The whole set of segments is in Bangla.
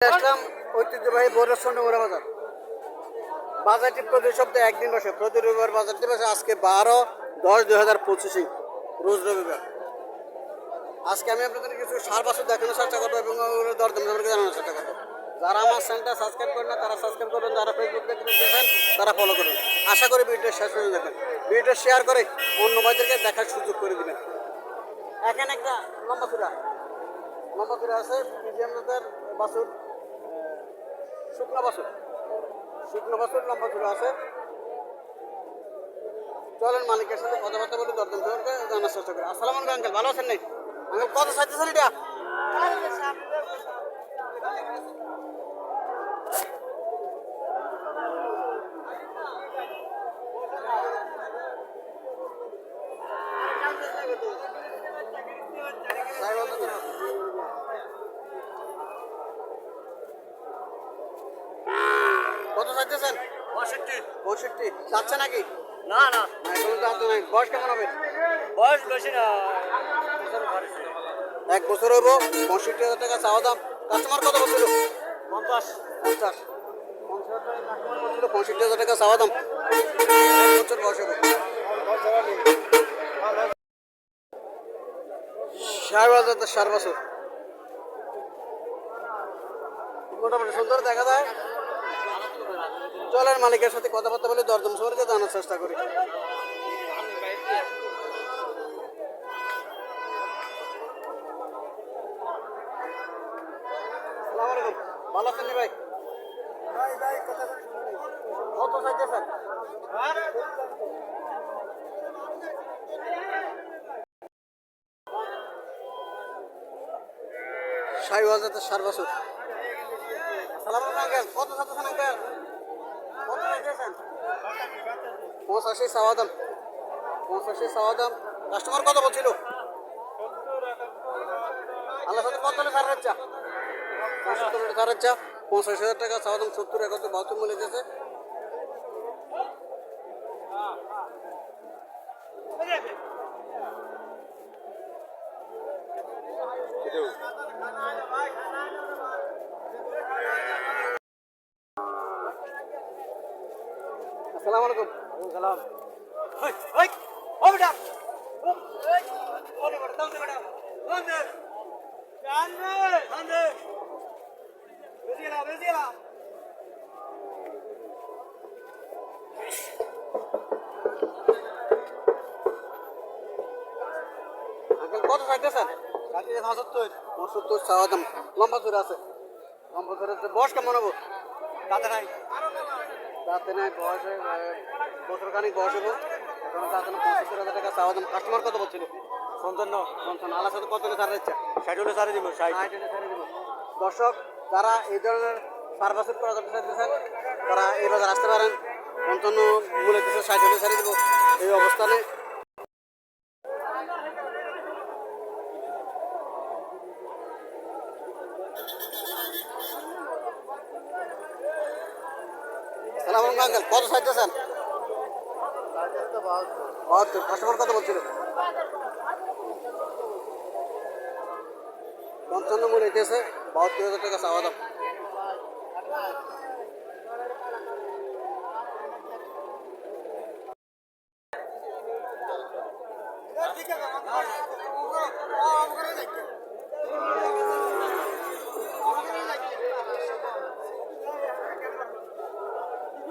আসলাম ঐতিহ্যবাহী মোড়া বাজার। বাজারটি প্রতি সপ্তাহে একদিন বসে, প্রতি রবিবার বাজারটি বসে, আজকে বারো দশ দুই হাজার পঁচিশে, রোজ রবিবার। আজকে আমি আপনাদের কিছু সার বাছর দেখানোর চেষ্টা করব এবং দরদাম সম্পর্কে জানানোর চেষ্টা করব। যারা আমার চ্যানেলটা সাবস্ক্রাইব করেন না, তারা সাবস্ক্রাইব করবেন, যারা ফেসবুক দেখেন তারা ফলো করবেন। আশা করি ভিডিওটা শেষ পর্যন্ত দেখেন ভিডিওটা শেয়ার করে অন্য ভাইদেরকে দেখার সুযোগ করে দিবেন। এখানে একটা লম্বা চূড়া। লম্বা চূড়া আছে জাতের বাছুর। শুকনো বাসন শুকনো বাসন লম্বা চূড়া আছে। চলেন মালিকের সাথে কথাবার্তা বলে, দরদাম সম্পর্কে জানার চেষ্টা করি। আসসালাম আলাইকুম আঙ্কেল, ভালো আছেন নাই আঙ্কেল, কত চাইতেছেন এটা কত চাইতেছেন পঁয়ষট্টি যাচ্ছে নাকি? না না। এখনও যাচ্ছে নাই বয়স কেমন হবে? বয়স বেশি না এক বছর হইব পঁয়ষট্টি হাজার টাকা চাওয়া দাম। কাস্টমার কত বলছিল? পঞ্চাশ। পঞ্চাশ। হাজার পঁয়ষট্টি হাজার টাকা চাওয়া দাম। এক বছর বয়স হবে। ষাট হাজার তো বছর মোটামুটি সুন্দর দেখা যায়। চলেন মালিকের সাথে কথাবার্তা বলে দরদম সম্পর্কে জানার চেষ্টা করি। ভালো আছেন ভাই? কত চাইতেছেন? ষাট হাজার ষাট বছর। কত চাইতেছেন আঙ্কেল? কত চাইতেছেন পঁচাশি কাস্টমার কত বলছিল? আল্লাহ সাথে কত হলে ছাড় হচ্ছে পঁচাত্তর হলে পঁচাশি হাজার টাকা চাওয়া সত্তর, একাত্তর, বাহাত্তর মূল্য দিয়েছে। আসসালামু আলাইকুম সালাম ওই ওই ও বেটা। ও বেটা দাও দে বেটা। দাও দে। জান দে। জান দে। না আঙ্কেল কত চাইতেছেন? কাটিয়ে পঁচাত্তর। পঁচাত্তর চাওয়া দাম। লম্বা চূড়া আছে। লম্বা আছে বয়স কেমন হব? তাতে নাই। তাতে নাই বয়স বছর খানিক বয়স হব এখন তাতে না হাজার টাকা চাওয়া দাম। কাস্টমার কত বলছিল? পঞ্চান্ন। পঞ্চান্ন। আল্লাহ সাথে কত ছাড় দিচ্ছে ষাট হলে সাড়ে দিব ষাট। হলে ছাড়ে দিব। দর্শক যারা এই ধরনের সার্ভাসের করা করতে চান তারা এই বাজার আসতে পারেন। পঞ্চান্ন মূলে কিছু ষাট হলে ছাড়ে দিব। এই অবস্থানে কত চাইতেছেন? বাহাত্তর কত বলছিল পঞ্চান্ন মূল্য এসেছে বাহাত্তর হাজার টাকা চাওয়া নব্বই চাওয়া দাম নব্বই চাওয়া দাম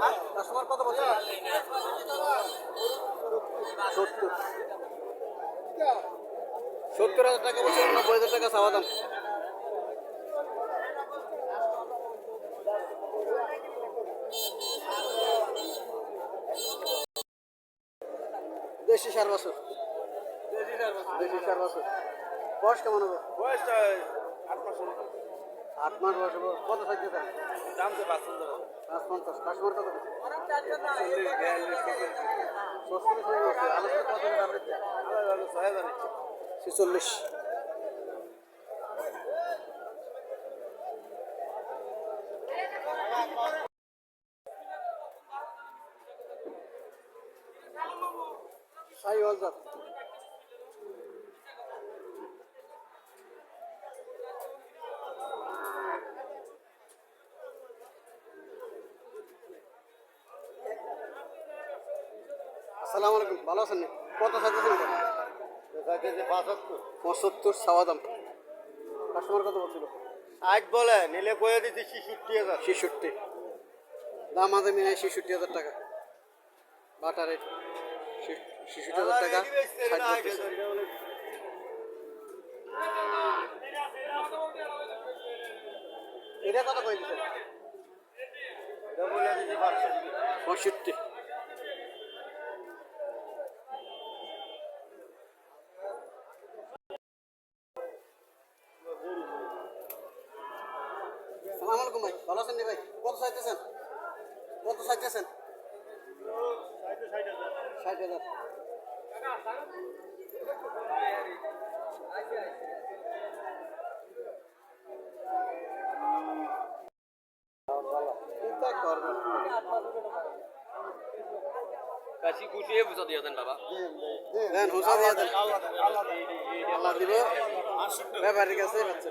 কাস্টমার কত বলছিল সত্তর সত্তর হাজার টাকা বলছিল নব্বই হাজার টাকা চাওয়া দাম দেশি সার বছর। দেশি সার বছর। বয়স কেমন হবে? বয়স আট মাস আট মাস বয়স কত সাইজ দাম তো পাঁচ পাঁচ হয়ে ছেচল্লিশ সাই অলজাত আসসালামু আলাইকুম ভালো আছেন কত চাইতেছেন পঁচাত্তর সাওয়া দাম। কাস্টমার কত বলছিল? আজ বলে নিলে কয়ে দিচ্ছি ছিষট্টি হাজার। ছেষট্টি। দাম আছে মিনে ছেষট্টি হাজার টাকা। বাটা রেট ছেষট্টি হাজার টাকা এটা কত কয়ে দিচ্ছি পঁয়ষট্টি। সালাম আলাইকুম ভাই ভালো আছেন ভাই? কত চাইতেছেন? কত চাইতেছেন? ষাট হাজার। কাশি কুটিয়ে বুঝা দিয়ে দেন বাবা। দেন হোসা দিয়ে দেন আল্লাহ দিব। ব্যাপারীর কাছে বাচ্চা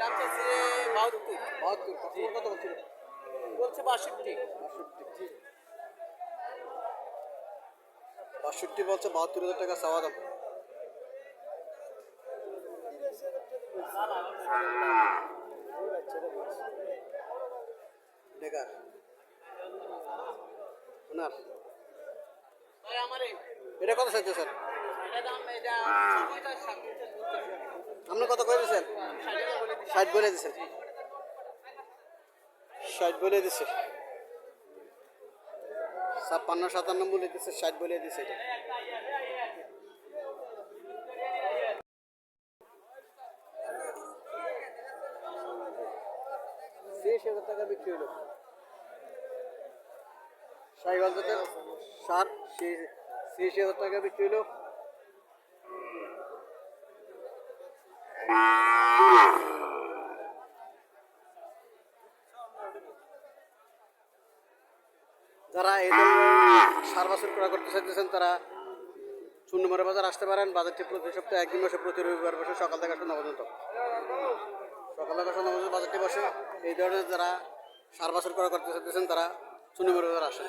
দাম চাইছে বাহাত্তর। বাহাত্তর কাস্টমার কত বলছিল? বলছে বাষট্টি। বাষট্টি বাষট্টি বলছে বাহাত্তর হাজার টাকা চাওয়া দাম বেকার। ওনার। এটা কত চাইছে স্যার? আপনি কত করে দিয়েছেন? ষাট বলে দিয়েছেন। ষাট বলে দিছে ছাপ্পান্ন, সাতান্ন বলে দিচ্ছে ষাট বলে দিছে এটা। হাজার টাকা বিক্রি হলো। যাতে ষাট শেষ হাজার টাকা বিক্রি হলো যারা এই ধরনের সার করতে চাইতেছেন তারা শূন্যমারা বাজার আসতে পারেন, বাজারটি প্রতি সপ্তাহে একদিন বসে, প্রতি রবিবার বসে, সকাল থেকে সন্ধ্যা পর্যন্ত। সকাল থেকে সন্ধ্যা পর্যন্ত বাজারটি বসে। এই ধরনের যারা সার বছর করা করতে চাইতেছেন তারা শূন্যমারা বাজার আসেন।